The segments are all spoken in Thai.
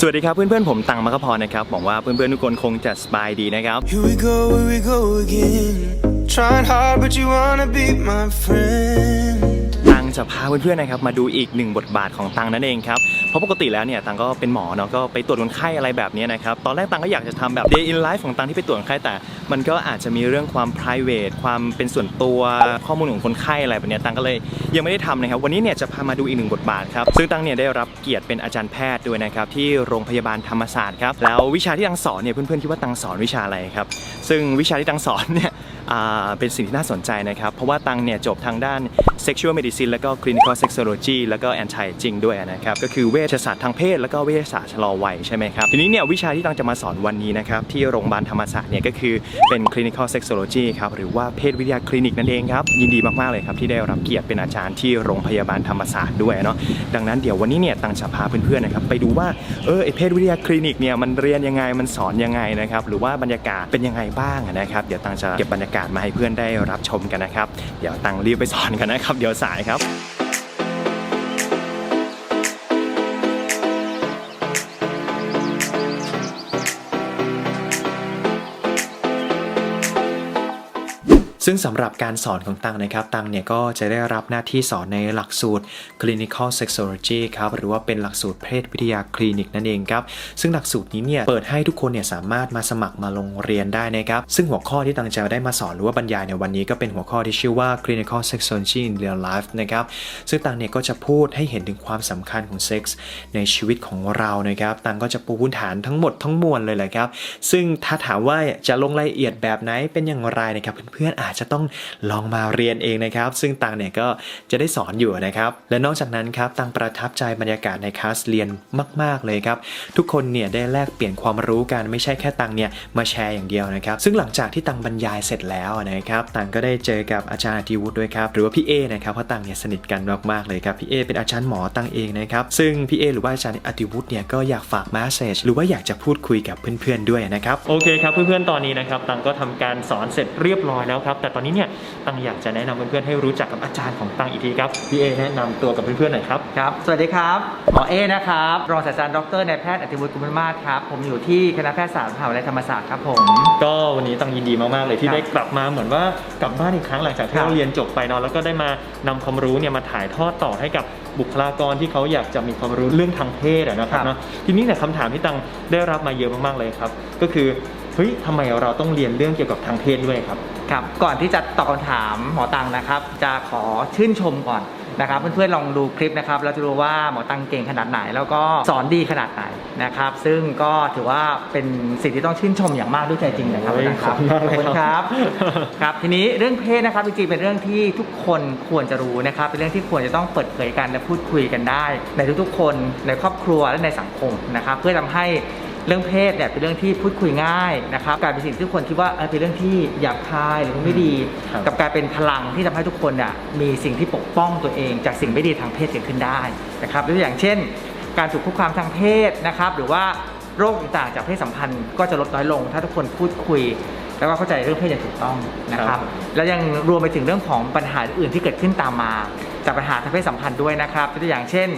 สวัสดีครับเพื่อนๆผมตังมะกพรนะครับหวังว่าเพื่อนๆทุกคนคงจะสบายดีนะครับ Here we go, here we go again. Trying hard, but you wanna be my friend. จะพาเพื่อนๆนะครับมาดูอีกหนึ่งบทบาทของตังนั่นเองครับเพราะปกติแล้วเนี่ยตังก็เป็นหมอเนาะก็ไปตรวจคนไข้อะไรแบบนี้นะครับตอนแรกตังก็อยากจะทำแบบ day in life ของตังที่ไปตรวจคนไข้แต่ มันก็อาจจะมีเรื่องความ private ความเป็นส่วนตัวข้อมูลของคนไข้อะไรแบบนี้ตังก็เลยยังไม่ได้ทำนะครับวันนี้เนี่ยจะพามาดูอีกหนึ่งบทบาทครับซึ่งตังเนี่ยได้รับเกียรติเป็นอาจารย์แพทย์ด้วยนะครับที่โรงพยาบาลธรรมศาสตร์ครับแล้ววิชาที่ตังสอนเนี่ยเพื่อนๆคิดว่าตังสอนวิชาอะไรครับซึ่งวิชาที่ตังสอนเนี่ยเป็นสิ่งที่น่าสนใจนะครับเพราะว่าตังเนี่ยจบทางด้าน sexual medicine แล้วก็ clinical sexology แล้วก็ anti aging ด้วยนะครับ ก็คือเวชศาสตร์ทางเพศ แล้วก็เวชศาสตร์ชะลอวัยใช่ไหมครับ ทีนี้เนี่ยวิชาที่ตังจะมาสอนวันนี้นะครับที่โรงพยาบาลธรรมศาสตร์เนี่ยก็คือเป็น clinical sexology ครับหรือว่าเพศวิทยาคลินิกนั่นเองครับยินดีมากๆเลยครับที่ได้รับเกียรติเป็นอาจารย์ที่โรงพยาบาลธรรมศาสตร์ด้วยเนาะดังนั้นเดี๋ยววันนี้เนี่ยตังจะพาเพื่อนๆนะครับไปดูว่าเออไอเพศวิทยาคลินิกเนี่ยมันเรียนยังไงมันสอนยังไงนะครับหรือว่าบรรยากาศเป็นยังไงบ้างนะครับเดี๋ยวตังจะเก็บบรรยากาศมาให้เพื่อนได้รับชมกันนะครับเดี๋ยวตังรีบไปสอนกันนะครับเดี๋ยวสายครับ ซึ่งสำหรับการสอนของตังนะครับ ตังเนี่ยก็จะได้รับหน้าที่สอนในหลักสูตร clinical sexology ครับ หรือว่าเป็นหลักสูตรเพศวิทยาคลินิกนั่นเองครับ ซึ่งหลักสูตรนี้เนี่ยเปิดให้ทุกคนเนี่ยสามารถมาสมัครมาลงเรียนได้นะครับ ซึ่งหัวข้อที่ตังจะได้มาสอนหรือว่าบรรยายในวันนี้ก็เป็นหัวข้อที่ชื่อว่า clinical sexology in real life นะครับ ซึ่งตังเนี่ยก็จะพูดให้เห็นถึงความสำคัญของเซ็กส์ในชีวิตของเรานะครับ ตังก็จะปูพื้นฐานทั้งหมดทั้งมวลเลยแหละครับ ซึ่งถ้าถามว่าจะลงรายละเอียดแบบไหนเป็นอย่างไรนะครับเพื่อนๆอาจจะต้องลองมาเรียนเองนะครับ ซึ่งตังเนี่ยก็จะได้สอนอยู่นะครับ และนอกจากนั้นครับตังประทับใจบรรยากาศในคลาสเรียนมาก ๆ เลยครับ ทุกคนเนี่ยได้แลกเปลี่ยนความรู้กันไม่ใช่แค่ตังเนี่ยมาแชร์อย่างเดียวนะครับ ซึ่งหลังจากที่ตังบรรยายเสร็จแล้วนะครับตังก็ได้เจอกับอาจารย์อาทิวุฒิด้วยครับหรือว่าพี่เอนะครับเพราะตังเนี่ยสนิทกันมากๆเลยครับพี่เอเป็นอาจารย์หมอตังเองนะครับซึ่งพี่เอหรือว่าอาจารย์อาทิวุฒิเนี่ยก็อยากฝากมาสเซจหรือว่าอยากจะพูดคุยกับเพื่อนๆด้วยนะครับโอเคครับเพื่อนๆตอนนี้นะครับตังก็ทำการสอนเสร็จเรียบร้อยแล้วครับแต่ตอนนี้เนี่ยตังอยากจะแนะนำเพื่อนๆให้รู้จักกับอาจารย์ของตังอีกทีครับพี่เอแนะนำตัวกับเพื่อนๆหน่อยครับครับสวัสดีครับหมอเอนะครับรองศาสตราจารย์ดรนายแพทย์อธิวุฒิกุลมาศครับผมอยู่ที่คณะแพทยศาสตร์มหาวิทยาลัยธรรมศาสตร์ครับผมก็วันนี้ตังยินดีมากๆเลยที่ครับได้กลับมาเหมือนว่ากลับบ้านอีกครั้งหลังจากที่ครับเราเรียนจบไปเนาะแล้วก็ได้มานำความรู้เนี่ยมาถ่ายทอดต่อให้กับบุคลากรที่เขาอยากจะมีความรู้เรื่องทางเพศอะนะครับครับเนาะทีนี้เนี่ยคำถามที่ตังได้รับมาเยอะมากๆเลยครับ ก็คือ เฮ้ยทำไมเราต้องเรียนเรื่องเกี่ยวกับทางเพศด้วยครับ ครับก่อนที่จะตอบคำถามหมอตังนะครับ จะขอชื่นชมก่อนนะครับเพื่อนๆลองดูคลิปนะครับเราจะรู้ว่าหมอตังเก่งขนาดไหน แล้วก็สอนดีขนาดไหนนะครับ ซึ่งก็ถือว่าเป็นสิ่งที่ต้องชื่นชมอย่างมากด้วยใจจริงนะครับโอ้ยหมอตังครับขอบคุณมากเลยขอบคุณคครัรับบครับทีนี้เรื่องเพศนะครับจริงๆเป็นเรื่องที่ทุกคนควรจะรู้นะครับ เป็นเรื่องที่ควรจะต้องเปิดเผยกันและพูดคุยกันได้ ในทุกๆคนในครอบครัวและในสังคมนะครับ เพื่อทำให้ เรื่องเพศเนี่ยเป็นเรื่องที่พูดคุยง่ายนะครับกลายเป็นสิ่งที่ทุกคนคิดว่าเออเป็นเรื่องที่หยาบคายหรือไม่ดี ครับกลับกลายเป็นพลังที่ทำให้ทุกคนเนี่ยมีสิ่งที่ปกป้องตัวเอง จากสิ่งไม่ดีทางเพศเกิดขึ้นได้นะครับตัวอย่างเช่น การถูกคุกคามทางเพศนะครับ หรือว่าโรคต่างๆจากเพศสัมพันธ์ก็จะลดน้อยลง ถ้าทุกคนพูดคุย แล้วก็เข้าใจเรื่องเพศอย่างถูกต้องนะคครัรับบแล้วยังรวมไปถึงเรื่องของปัญหาอื่นที่เกิดขึ้นตามมา จากปัญหาทางเพศสัมพันธ์ด้วยนะครับตัวอย่างเช่น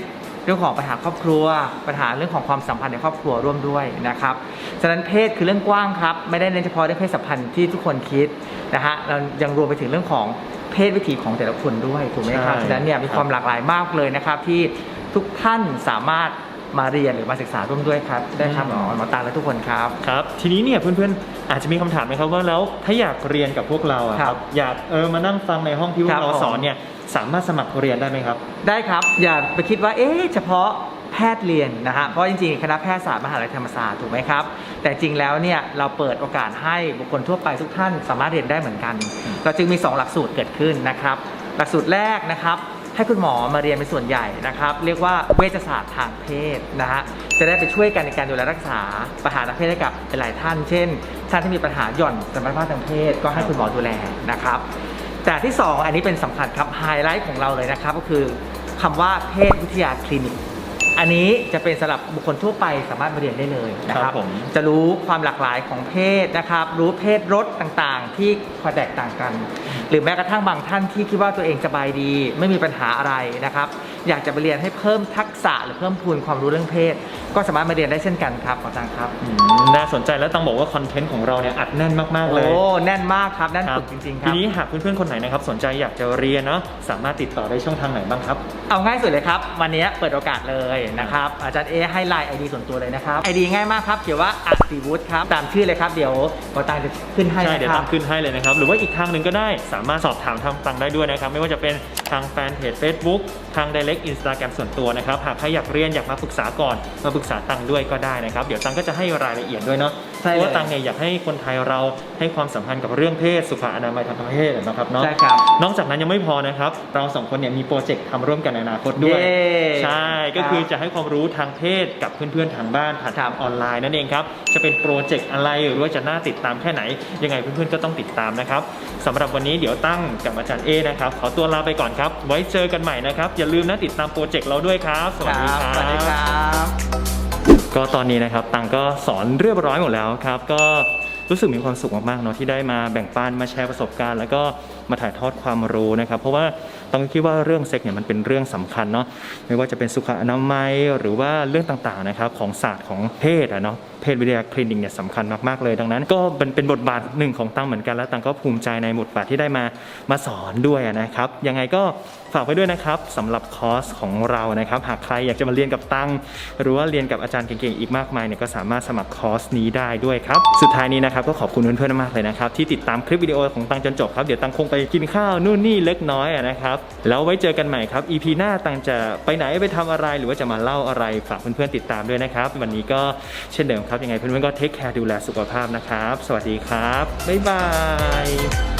เรื่องของปัญหาครอบครัว ปัญหาเรื่องของความสัมพันธ์ในครอบครัวร่วมด้วยนะครับฉะนั้นเพศคือเรื่องกว้างครับไม่ได้เน้นเฉพาะเรื่องเพศสัมพันธ์ที่ทุกคนคิดนะฮะเรายังรวมไปถึงเรื่องของเพศวิถีของแต่ละคนด้วยถูกไหมครับใช่ฉะนั้นเนี่ยมีครับความหลากหลายมากเลยนะครับที่ทุกท่านสามารถมาเรียนหรือมาศึกษาร่วมด้วยครับ ได้ครับหมอหมอตาและทุกคนครับครับ ทีนี้เนี่ยเพื่อนๆอาจจะมีคำถามไหมครับว่าแล้วถ้าอยากเรียนกับพวกเราอะคครัรับบอยากเออมานั่งฟังในห้องที่พวครักบเราผมสอนเนี่ย สามารถสมัครเรียนได้ไหมครับ ได้ครับ อย่าไปคิดว่าเอ๊ะเฉพาะแพทย์เรียนนะฮะเพราะจริงๆคณะแพทยศาสตร์มหาวิทยาลัยธรรมศาสตร์ถูกไหมครับ แต่จริงแล้วเนี่ยเราเปิดโอกาสให้บุคคลทั่วไปทุกท่านสามารถเรียนได้เหมือนกัน เราจึงมี 2 หลักสูตรเกิดขึ้นนะครับ หลักสูตรแรกนะครับให้คุณหมอมาเรียนเป็นส่วนใหญ่นะครับ เรียกว่าเวชศาสตร์ทางเพศนะฮะจะได้ไปช่วยกันในการดูแลรักษาปัญหาทางเพศให้กับหลายท่าน เช่น ท่านที่มีปัญหาหย่อนสมรรถภาพทางเพศก็ให้คุณหมอดูแลนะครับ แต่ที่ 2 อันนี้เป็นสำคัญครับไฮไลท์ของเราเลยนะครับ ก็คือคำว่าเพศวิทยาคลินิก อันนี้จะเป็นสำหรับบุคคลทั่วไปสามารถมาเรียนได้เลยนะคครัรับบผมจะรู้ความหลากหลายของเพศนะครับ รู้เพศรสต่างๆ ที่ความแตกต่างกัน หรือแม้กระทั่งบางท่านที่คิดว่าตัวเองสบายดี ไม่มีปัญหาอะไรนะครับ อยากจะไปเรียนให้เพิ่มทักษะหรือเพิ่มพูนความรู้เรื่องเพศ ก็สามารถมาเรียนได้เช่นกันครับขอตังครับอืมน่าสนใจแล้วต้องบอกว่าคอนเทนต์ของเราเนี่ยอัดแน่นมากๆเลย โอ้แน่นมากครับแน่นคปึกจริงๆคทีรับนี้หากเพื่อนๆคนไหนนะครับสนใจอยากจะเรียนเนาะสามารถติดต่อได้ช่องทางไหนบ้างครับ เอาง่ายสุดเลยครับ วันนี้เปิดโอกาสเลยนะครับอาจารย์เอให้ไลน์ไอดีส่วนตัวเลยนะครับไอดีง่ายมากครับเขียนว่าอัติวุฒิครับตามชื่อเลยครับเดี๋ยวขอตังจะขึ้นให้ใช่นะเดี๋ยวครัตาบมขึ้นให้เลยนะครับ หรือว่าอีกทางหนึ่งก็ได้ สามารถสอบถามทางตังได้ด้วยนะครับ ไม่ว่าจะเป็นทางแฟนเพจ Facebook ทาง Direct Instagram ส่วนตัวนะครับหากใครอยากเรียนอยากมาปรึกษาก่อนมาปรึกษาตังด้วยก็ได้นะครับ เดี๋ยวตังก็จะให้รายละเอียดด้วยเนาะใช่เพเลย ราะว่าตังเนี่ยอยากให้คนไทยเราให้ความสำคัญกับเรื่องเพศสุขอนามัยทางเพศนะครับเนาะ ใช่ครับ นอกจากนั้นยังไม่พอนะครับ เราสองคนเนี่ยมีโปรเจกต์ทำร่วมกันในอนาคตด้วย เย้ใช่ ก็คือครับจะให้ความรู้ทางเพศกับเพื่อนๆทางบ้านผ่านครัทาบงออนไลน์นั่นเองครับ จะเป็นโปรเจกต์อะไรหรือว่าจะน่าติดตามแค่ไหน ยังไงเพื่อนๆก็ต้องติดตามนะครับสำหรับวันนี้เดี๋ยวตั้งกับอาจารย์เอนะครับ ขอตัวลาไปก่อนครับ ไว้เจอกันใหม่นะครับ อย่าลืมนะติดตามโปรเจกต์เราด้วยครับ สวัสดีครับ สวัสดีครับก็ตอนนี้นะครับตังก็สอนเรียบร้อยหมดแล้วครับ ก็รู้สึกมีความสุขมากๆเนาะที่ได้มาแบ่งปันมาแชร์ประสบการณ์ แล้วก็มาถ่ายทอดความรู้นะครับ เพราะว่าตังคิดว่าเรื่องเซ็กเนี่ยมันเป็นเรื่องสำคัญเนาะไม่ว่าจะเป็นสุขอนามัยหรือว่าเรื่องต่างๆนะครับของศาสตร์ของเพศอะเนาะเพศวิทยาคลินิกเนี่ยสำคัญมากๆเลยดังนั้น ก็เป็นเป็นบทบาทหนึ่งของตังเหมือนกันและตังก็ภูมิใจในบทบาทที่ได้มามาสอนด้วยนะครับยังไงก็ฝากไว้ด้วยนะครับสำหรับคอร์สของเรานะครับ หากใครอยากจะมาเรียนกับตังหรือว่าเรียนกับอาจารย์เก่งๆอีกมากมายเนี่ยก็สามารถสมัครคอร์สนี้ได้ด้วยครับสุดท้ายนี้นะครับก็ขอบคุณเพื่อนๆมากเลยนะครับที่ติดตามคลิปวิดีโอของตังจนจบครับเดี๋ยวตังคงไปกินข้าวนู่นนี่เล็กน้อยนะครับ แล้วไว้เจอกันใหม่ครับ EP หน้าตังจะไปไหนไปทำอะไรหรือว่าจะมาเล่าอะไรฝากเพื่อนๆติดตามด้วยนะครับ วันนี้ก็เช่นเดิมครับยังไงเพื่อนๆก็เทคแคร์ดูแลสุขภาพนะครับ สวัสดีครับบ๊ายบาย